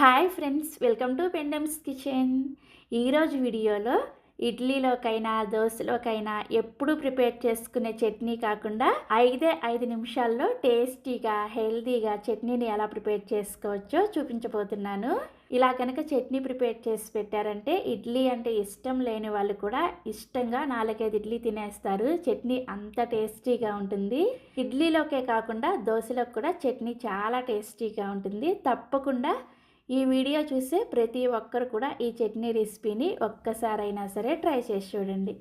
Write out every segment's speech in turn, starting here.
Hi friends welcome to Pendams kitchen. ఈరోజు వీడియోలో ఇడ్లీలోకైనా దోశలోకైనా ఎప్పుడు ప్రిపేర్ చేసుకునే చట్నీ కాకుండా ఐదే ఐదు నిమిషాల్లో టేస్టీగా హెల్తీగా చట్నీని ఎలా ప్రిపేర్ చేసుకోవచ్చో చూపించబోతున్నాను. ఇలా కనుక చట్నీ ప్రిపేర్ చేసి పెట్టారంటే ఇడ్లీ అంటే ఇష్టం లేని వాళ్ళు కూడా ఇష్టంగా నాలుగైదు ఇడ్లీ తినేస్తారు. చట్నీ అంత టేస్టీగా ఉంటుంది. ఇడ్లీలోకే కాకుండా దోశలోకి కూడా చట్నీ చాలా టేస్టీగా ఉంటుంది. తప్పకుండా ఈ వీడియో చూసే ప్రతి ఒక్కరు కూడా ఈ చట్నీ రెసిపీని ఒక్కసారైనా సరే ట్రై చేసి చూడండి.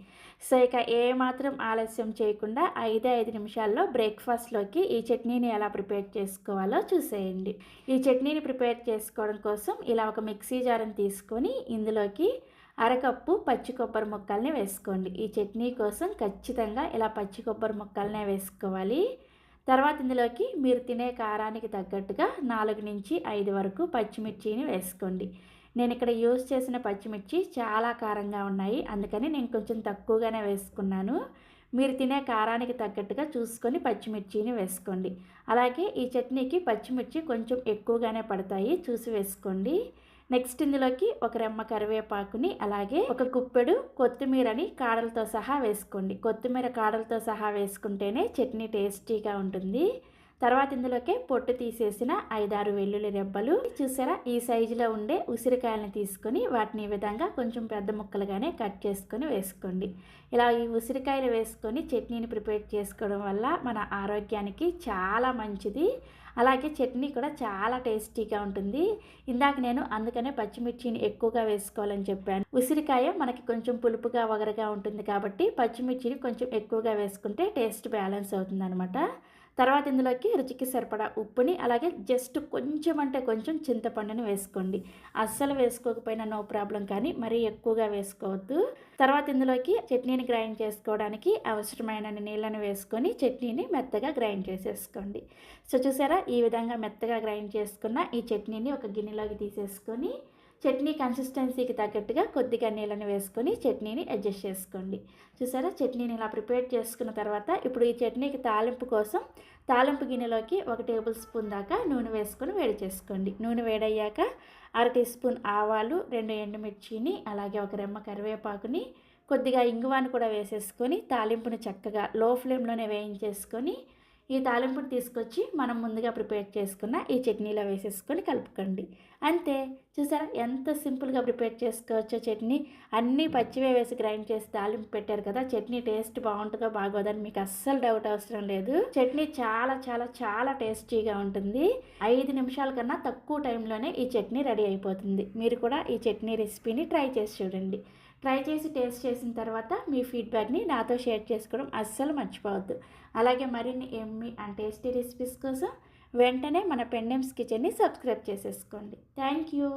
సో ఇక ఏమాత్రం ఆలస్యం చేయకుండా ఐదే ఐదు నిమిషాల్లో బ్రేక్ఫాస్ట్లోకి ఈ చట్నీని ఎలా ప్రిపేర్ చేసుకోవాలో చూసేయండి. ఈ చట్నీని ప్రిపేర్ చేసుకోవడం కోసం ఇలా ఒక మిక్సీ జారం తీసుకొని ఇందులోకి అరకప్పు పచ్చి కొబ్బరి ముక్కల్ని వేసుకోండి. ఈ చట్నీ కోసం ఖచ్చితంగా ఇలా పచ్చి కొబ్బరి ముక్కల్నే వేసుకోవాలి. తర్వాత ఇందులోకి మీరు తినే కారానికి తగ్గట్టుగా నాలుగు నుంచి ఐదు వరకు పచ్చిమిర్చిని వేసుకోండి. నేను ఇక్కడ యూజ్ చేసిన పచ్చిమిర్చి చాలా కారంగా ఉన్నాయి. అందుకని నేను కొంచెం తక్కువగానే వేసుకున్నాను. మీరు తినే కారానికి తగ్గట్టుగా చూసుకొని పచ్చిమిర్చిని వేసుకోండి. అలాగే ఈ చట్నీకి పచ్చిమిర్చి కొంచెం ఎక్కువగానే పడతాయి. చూసి వేసుకోండి. నెక్స్ట్ ఇందులోకి ఒక రెమ్మ కరివేపాకుని అలాగే ఒక కుప్పెడు కొత్తిమీరని కాడలతో సహా వేసుకోండి. కొత్తిమీర కాడలతో సహా వేసుకుంటేనే చట్నీ టేస్టీగా ఉంటుంది. తర్వాత ఇందులోకి పొట్టు తీసేసిన ఐదారు వెల్లుల్లి రెబ్బలు. చూసారా? ఈ సైజులో ఉండే ఉసిరికాయలను తీసుకొని వాటిని ఈ విధంగా కొంచెం పెద్ద ముక్కలుగానే కట్ చేసుకొని వేసుకోండి. ఇలా ఈ ఉసిరికాయలు వేసుకొని చట్నీని ప్రిపేర్ చేసుకోవడం వల్ల మన ఆరోగ్యానికి చాలా మంచిది. అలాగే చట్నీ కూడా చాలా టేస్టీగా ఉంటుంది. ఇందాక నేను అందుకనే పచ్చిమిర్చిని ఎక్కువగా వేసుకోవాలని చెప్పాను. ఉసిరికాయ మనకి కొంచెం పులుపుగా వగరగా ఉంటుంది కాబట్టి పచ్చిమిర్చిని కొంచెం ఎక్కువగా వేసుకుంటే టేస్ట్ బ్యాలెన్స్ అవుతుంది అనమాట తర్వాత ఇందులోకి రుచికి సరిపడా ఉప్పుని అలాగే జస్ట్ కొంచెం అంటే కొంచెం చింతపండుని వేసుకోండి. అస్సలు వేసుకోకపోయినా నో ప్రాబ్లం కానీ మరీ ఎక్కువగా వేసుకోవద్దు. తర్వాత ఇందులోకి చట్నీని గ్రైండ్ చేసుకోవడానికి అవసరమైన నీళ్ళని వేసుకొని చట్నీని మెత్తగా గ్రైండ్ చేసేసుకోండి. సో చూసారా? ఈ విధంగా మెత్తగా గ్రైండ్ చేసుకున్న ఈ చట్నీని ఒక గిన్నెలోకి తీసేసుకొని చట్నీ కన్సిస్టెన్సీకి తగ్గట్టుగా కొద్దిగా నీళ్ళని వేసుకొని చట్నీని అడ్జస్ట్ చేసుకోండి. చూసారా? చట్నీని ఇలా ప్రిపేర్ చేసుకున్న తర్వాత ఇప్పుడు ఈ చట్నీకి తాలింపు కోసం తాలింపు గిన్నెలోకి ఒక టేబుల్ స్పూన్ దాకా నూనె వేసుకొని వేడి చేసుకోండి. నూనె వేడయ్యాక అర టీ స్పూన్ ఆవాలు రెండు ఎండుమిర్చిని అలాగే ఒక రెమ్మ కరివేపాకుని కొద్దిగా ఇంగువాన్ని కూడా వేసేసుకొని తాలింపుని చక్కగా లో ఫ్లేమ్లోనే వేయించేసుకొని ఈ తాలింపుని తీసుకొచ్చి మనం ముందుగా ప్రిపేర్ చేసుకున్న ఈ చట్నీలో వేసేసుకొని కలుపుకోండి. అంతే. చూసారా? ఎంత సింపుల్గా ప్రిపేర్ చేసుకోవచ్చో చట్నీ. అన్నీ పచ్చివే వేసి గ్రైండ్ చేసి తాలింపు పెట్టారు కదా. చట్నీ టేస్ట్ బాగుంటుందో బాగోదని మీకు అస్సలు డౌట్ అవసరం లేదు. చట్నీ చాలా చాలా చాలా టేస్టీగా ఉంటుంది. ఐదు నిమిషాల కన్నా తక్కువ టైంలోనే ఈ చట్నీ రెడీ అయిపోతుంది. మీరు కూడా ఈ చట్నీ రెసిపీని ట్రై చేసి చూడండి. ట్రై చేసి టేస్ట్ చేసిన తర్వాత మీ ఫీడ్బ్యాక్ని నాతో షేర్ చేసుకోవడం అస్సలు మర్చిపోవద్దు. అలాగే మరిన్ని ఎమ్మి అండ్ టేస్టీ రెసిపీస్ కోసం వెంటనే మన పెండెమ్స్ కిచెన్ని సబ్స్క్రైబ్ చేసేసుకోండి. Thank you.